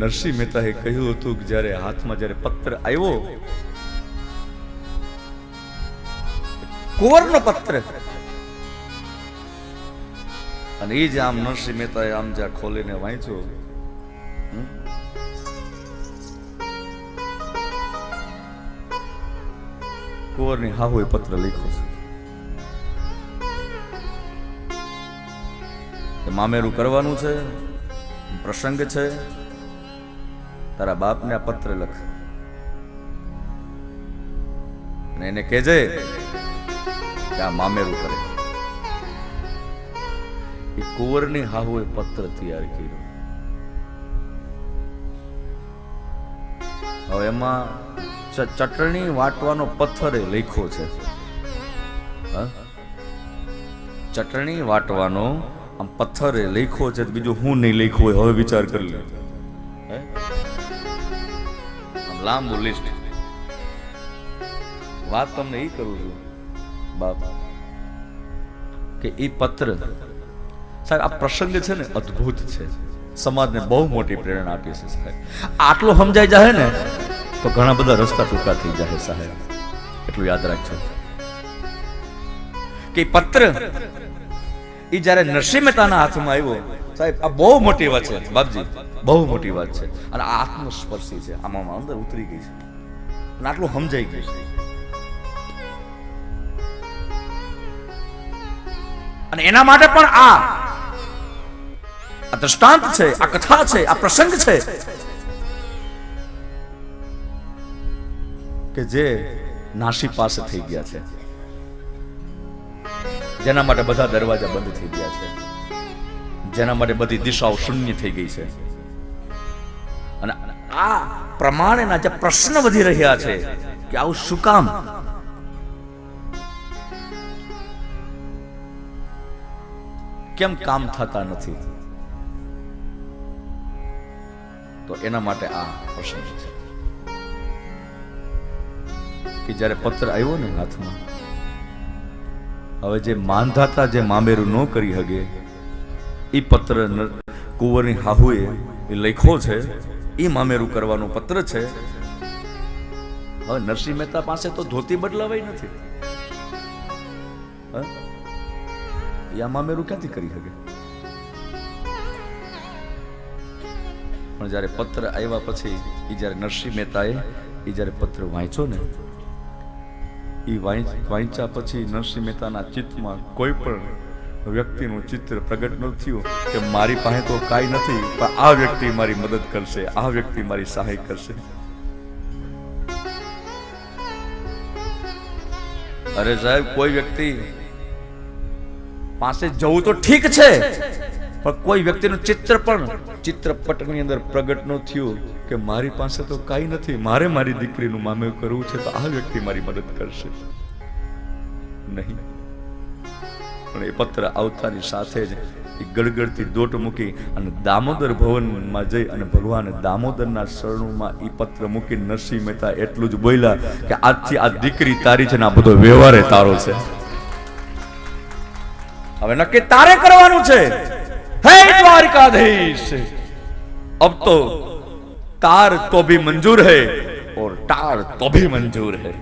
નરસિંહ મહેતાએ કહ્યું હતું કે જ્યારે હાથમાં જ્યારે પત્ર આવ્યો, કુંવરનો પત્ર અને એ જ આમ નરસિંહ મહેતાએ આમ જ્યાં ખોલીને વાંચ્યો? કુંવરની હાહુએ પત્ર લખ્યો છે મામેરું કરવાનું છે, પ્રસંગ છે તારા બાપને આ પત્ર લખ. અને એને કહેજે કે આ મામેરું કરે. એ કુંવરની હાહુએ પત્ર તૈયાર કર્યો. હવે એમાં ચટણી વાટવાનો પથ્થર લખ્યો છે? ચટણી વાટવાનો આમ પથ્થર લખ્યો છે, બીજું હું નહીં લખ્યું હોય, હવે વિચાર કરી લે હે? લાંબુ લિસ્ટ. વાત તમને એ કરું છું, બાપ, કે એ પત્ર, સાહેબ, આ પ્રસંગ છે ને અદ્ભુત છે. સમાજને બહુ મોટી પ્રેરણા આપી છે, સાહેબ. આટલું સમજાઈ જાય ને, તો ઘણા બધા રસ્તા ટૂંકા થઈ જાય સાહેબ. એટલું યાદ રાખજો. કે પત્ર એ જ્યારે નરસિંહ મહેતાના હાથમાં આવ્યો સાહેબ, આ બહુ મોટી વાત છે, બાપજી, બહુ મોટી વાત છે. અને આ આત્મસ્પર્શી છે, આમાં અંદર ઉતરી ગઈ છે. અને આટલું સમજાઈ ગયું છે. અને એના માટે પણ આ આ દ્રષ્ટાંત છે, આ કથા છે, આ પ્રસંગ છે કે જે નાસી પાસે થઈ ગયા છે. જેના માટે બધા દરવાજા બંધ થઈ ગયા છે. જેના માટે બધી દિશાઓ શૂન્ય થઈ ગઈ છે. અને આ પ્રમાણેના જે પ્રશ્ન વધી રહ્યા છે કે આવું શું કામ? કેમ કામ થતા નથી? તો એના માટે આ પ્રશ્ન છે. કે જ્યારે પત્ર આવ્યો ને હાથમાં, હવે જે માંધાતા જે મામેરું ન કરી હગે એ પત્ર કુંવરની હાહુએ એ લખ્યો છે. એ મામેરું કરવાનો પત્ર છે. હવે નરસિંહ મહેતા પાસે તો ધોતી બદલાવાય નથી. યા મામેરું ક્યાંથી કરી શકે? પણ જ્યારે પત્ર આવ્યા પછી એ જ્યારે નરસિંહ મહેતાએ એ જ્યારે પત્ર વાંચ્યો ને એ વાંચ્યા પછી નરસિંહ મહેતાના ચિત્તમાં કોઈ પણ વ્યક્તિનું ચિત્ર પ્રગટ ન થયું કે મારી પાસે તો કાંઈ નથી, પણ આ વ્યક્તિ મારી મદદ કરશે, આ વ્યક્તિ મારી સહાય કરશે. અરે સાહેબ, કોઈ વ્યક્તિ પાસે જવું તો ઠીક છે, પણ કોઈ વ્યક્તિનું ચિત્ર પણ ચિત્રપટની અંદર પ્રગટ ન થયું કે મારી પાસે તો કાંઈ નથી, મારે મારી દીકરીનું મામે કરવું છે તો આ વ્યક્તિ મારી મદદ કરશે. નહીં. પણ એ પત્ર આવતાની સાથે જ એ ગળગળતી દોટ મૂકી અને દામોદર ભવનમાં જઈ અને ભગવાન દામોદરના શરણોમાં એ પત્ર મૂકી નરસિંહ મહેતા એટલું જ બોલ્યા કે આજથી આ દીકરી તારી છે ને આ બધો વ્યવહાર તારો છે. હવે નક્કી તારે કરવાનું છે. હે દ્વારકાધીશ! અબ તો તાર તો ભી મંજૂર હૈ ઓર તાર તો ભી મંજૂર હૈ.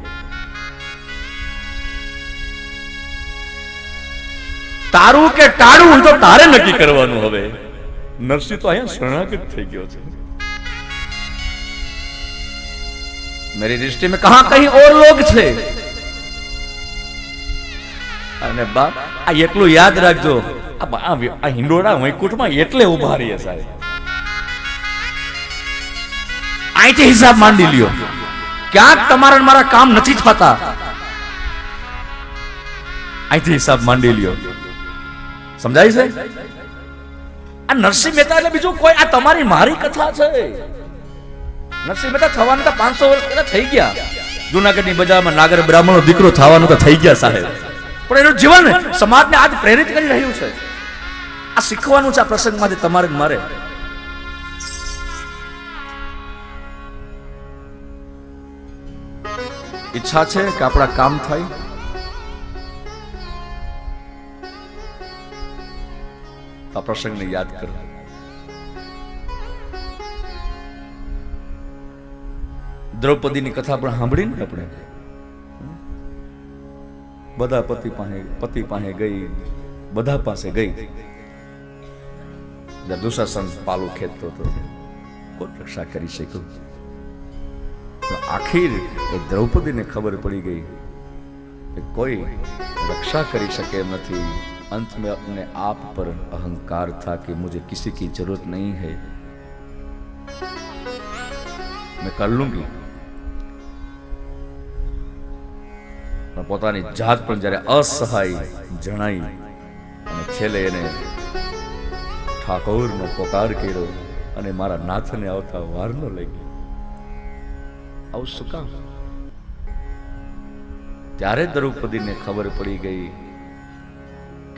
તારું કે ટાળું તો તારે નક્કી કરવાનું હવે. નરસિંહ તો અહીંયા શરણાગત થઈ ગયો છે. મેરી દૃષ્ટિ મેં કહા કઈ ઓર લોગ છે? અને બાપ, આ એટલું યાદ રાખજો. આ હિંડોળા વૈકુંઠમાં એટલે ઊભા રહીએ સાહેબ. અહીંથી હિસાબ માંડી લ્યો. ક્યાંક તમારા મારા કામ નથી થતા. અહીંથી હિસાબ માંડી લ્યો. સમજાય છે? આ નરસિંહ મહેતા એટલે બીજું કોઈ, આ તમારી મારી કથા છે. નરસિંહ મહેતા થવાનું તો પાંચસો વર્ષ પહેલા થઈ ગયા. જુનાગઢની બજારમાં નાગર બ્રાહ્મણનો દીકરો થવાનું તો થઈ ગયા સાહેબ. પણ એનું જીવન સમાજને આજ પ્રેરિત કરી રહ્યું છે. આ શીખવાનું છે આ પ્રસંગમાંથી તમારે મારે. ઈચ્છા છે કે આપણા કામ થાય? આ પ્રસંગને યાદ કરો. દ્રૌપદીની કથા પણ સાંભળી આપણે? બધા પતિ પાસે પતિ પાસે ગઈ, બધા પાસે ગઈ. દુશાસન પાલું ખેતતો હતો. કોણ રક્ષા કરી શક્યું? આખીર એ દ્રૌપદીને ખબર પડી ગઈ કે કોઈ રક્ષા કરી શકે એમ નથી. अंत में अपने आप पर अहंकार था कि मुझे किसी की जरूरत नहीं है मैं कर लूंगी પણ પોતાની જાત પણ જ્યારે અસહાય જણાઈ અને છેલ્લે એને ઠાકોરનો પોકાર કર્યો અને મારા નાથને આવતા વારનો લઈ ગયો આવું શું કામ ત્યારે દ્રૌપદીને ખબર પડી ગઈ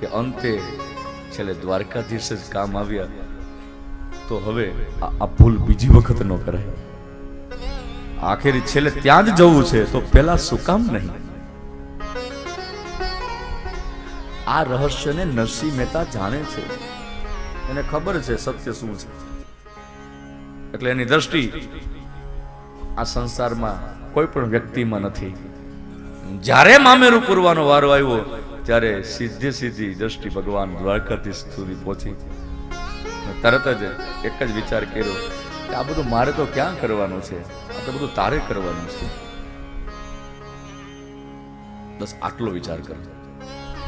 કે અંતે છેલ્લે દ્વારકાધીશ જ કામ આવ્યા, તો હવે આ ભૂલ બીજી વખત ન કરાય. આખેર છેલ્લે ત્યાં જ જવું છે, તો પેલા શું કામ નહીં? આ રહસ્યને નરસિંહ મહેતા જાણે છે. એને ખબર છે સત્ય શું છે. એટલે એની દ્રષ્ટિ આ સંસારમાં કોઈ પણ વ્યક્તિમાં નથી. જ્યારે મામેરું પૂરવાનો વારો આવ્યો ત્યારે સીધી સીધી દ્રષ્ટિ ભગવાન દ્વારકાથી સુધી પહોંચી. તરત જ એક જ વિચાર કર્યો કે આ બધું મારે તો ક્યાં કરવાનું છે? આ તો બધું તારે કરવાનું છે. બસ આટલો વિચાર કર્યો.